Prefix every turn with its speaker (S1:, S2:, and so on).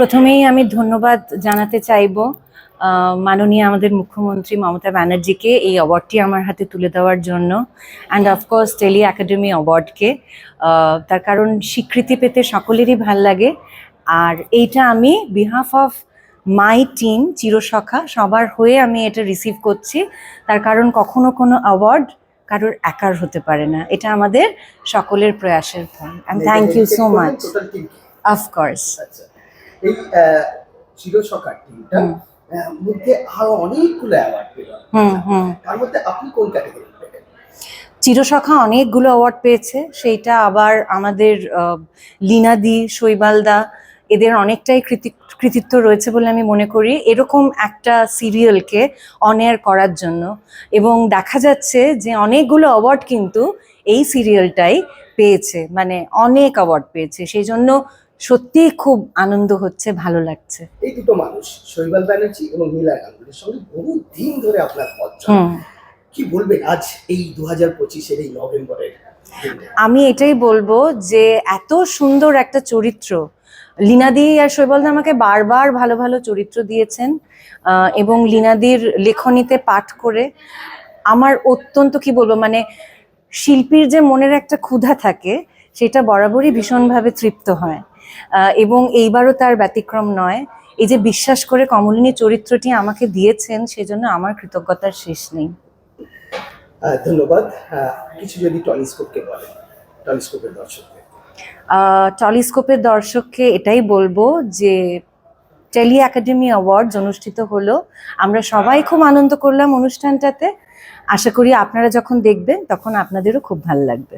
S1: প্রথমেই আমি ধন্যবাদ জানাতে চাইব মাননীয় আমাদের মুখ্যমন্ত্রী মমতা ব্যানার্জিকে এই অ্যাওয়ার্ডটি আমার হাতে তুলে দেওয়ার জন্য and of course Tele Academy অ্যাওয়ার্ডকে তার কারণ স্বীকৃতি পেতে সকলেরই ভালো লাগে। আর এইটা আমি behalf of my team Chirasakha সবার হয়ে আমি এটা রিসিভ করছি। তার কারণ কখনো কোনো অ্যাওয়ার্ড কারোর একার হতে পারে না। এটা আমাদের সকলের প্রয়াসের ফল। And thank you so much of course
S2: আচ্ছা। এই চিরসকার টিমটা। মধ্যে আরও অনেকগুলো অ্যাওয়ার্ড পেল তার মধ্যে আপনি কোন ক্যাটাগরি
S1: চিরসখা অনেকগুলো অ্যাওয়ার্ড পেয়েছে সেইটা আবার আমাদের লীনাদি শৈবালদা এদের অনেকটাই কৃতি- কৃতিত্ব রয়েছে বলে আমি মনে করি। এরকম একটা সিরিয়ালকে অনেয়ার করার জন্য। এবং দেখা যাচ্ছে যে অনেকগুলো অ্যাওয়ার্ড কিন্তু এই সিরিয়ালটাই পেয়েছে মানে অনেক অ্যাওয়ার্ড পেয়েছে। সেই জন্য সত্যিই খুব আনন্দ হচ্ছে ভালো লাগছে।
S2: এই দুটো মানুষ শৈবাল ব্যানার্জি এবং নীলা গাঙ্গুলির সঙ্গে বহু দিন ধরে আপনার পথ কি বলবেন আজ এই দু হাজার পঁচিশের এই নভেম্বরের
S1: আমি এটাই বলব যে এত সুন্দর একটা চরিত্র। লীনাদি আর শৈবলদা আমাকে বারবার ভালো ভালো চরিত্র দিয়েছেন এবং লীনাদির লেখনীতে পাঠ করে আমার অত্যন্ত কি বলব মানে শিল্পীর যে মনের একটা ক্ষুধা থাকে সেটা বরাবরই ভীষণভাবে তৃপ্ত হয়। এবং এইবারও তার ব্যতিক্রম নয়। এই যে বিশ্বাস করে কমলিনী চরিত্রটি আমাকে দিয়েছেন সেজন্য আমার কৃতজ্ঞতার শেষ নেই।
S2: ধন্যবাদ। কিছু যদি টলিস্কোপকে বলেন টলিস্কোপের দর্শকদের
S1: টলিস্কোপের দর্শককে এটাই বলব যে টেলি একাডেমি অ্যাওয়ার্ডস অনুষ্ঠিত হলো। আমরা সবাই খুব আনন্দ করলাম অনুষ্ঠানটাতে। আশা করি আপনারা যখন দেখবেন তখন আপনাদেরও খুব ভালো লাগবে।